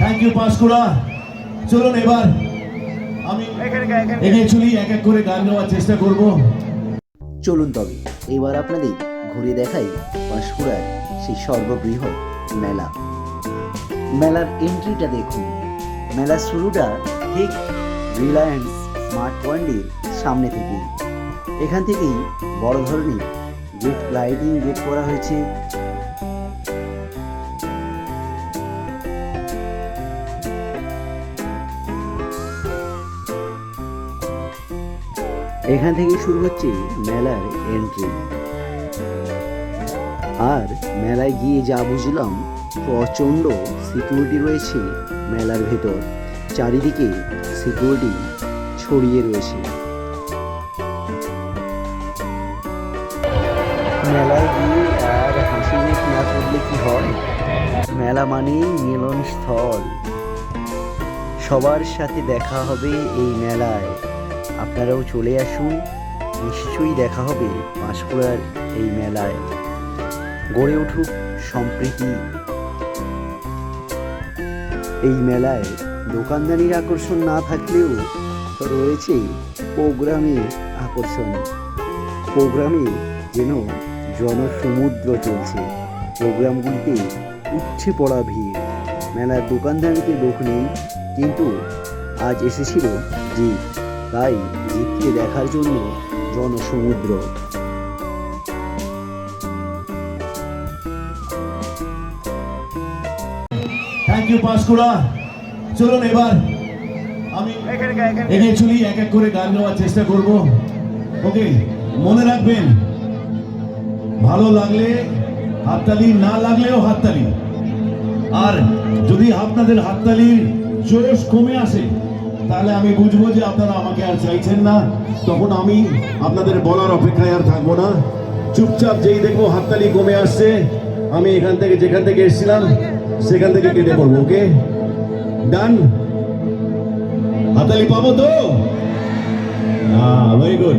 Thank you Panskura চলুন এবার আমি এগিয়ে চলি, এক এক করে গান গাওয়ার চেষ্টা করব। চলুন তবে, এবার আপনাদের ঘুরে দেখাই পাঁশকুড়ার সেই সর্ববৃহৎ মেলা। মেলার এন্ট্রিটা দেখুন। মেলার শুরুটা ঠিক রিলায়েন্স স্মার্ট পয়েন্টের সামনে থেকেই। এখান থেকেই বড় ধরনের গেট লাইটিং গেট করা হয়েছে। এখান থেকে শুরু হচ্ছে মেলার এন্ট্রি আর মেলায় গিয়ে যা বুঝলাম, প্রচণ্ড সিকিউরিটি রয়েছে মেলার ভেতর। চারিদিকে সিকিউরিটি ছড়িয়ে রয়েছে। মেলায় গিয়ে আর হাসি মুখ না করলে কি হয়? মেলা মানেই মিলনস্থল। সবার সাথে দেখা হবে এই মেলায়। আপনারাও চলে আসুন। নিশ্চয়ই দেখা হবে পাঁশকুড়ার এই মেলায়। গড়ে উঠুক সম্প্রীতি। এই মেলায় দোকানদানির আকর্ষণ না থাকলেও রয়েছে প্রোগ্রামের আকর্ষণ। প্রোগ্রামে যেন জনসমুদ্র চলছে। প্রোগ্রামগুলিতে উঠছে পড়া ভিড়। মেলার দোকানদারিতে লোক নেই, কিন্তু আজ এসেছিল জিৎ। তাই জিতকে দেখার জন্য জনসমুদ্র। থ্যাংক ইউ চলুন এবার আমি এগিয়ে চলি, এক এক করে গান গাওয়ার চেষ্টা করব। ওকে, মনে রাখবেন, ভালো লাগলে হাততালি, না লাগলেও হাততালি। আর যদি আপনাদের হাততালির জোশ কমে আসে তাহলে আমি বুঝব যে আপনারা আমাকে আর চাইছেন না। তখন আমি আপনাদের বলার অপেক্ষায় আর থাকব না। চুপচাপ যেই দেখব হাততালি কমে আসছে, আমি এখান থেকে যেখান থেকে এসেছিলাম, সেখান থেকে কেটে পড়ব, ওকে? ডান হাততালি পাবো তো? হ্যাঁ ভেরি গুড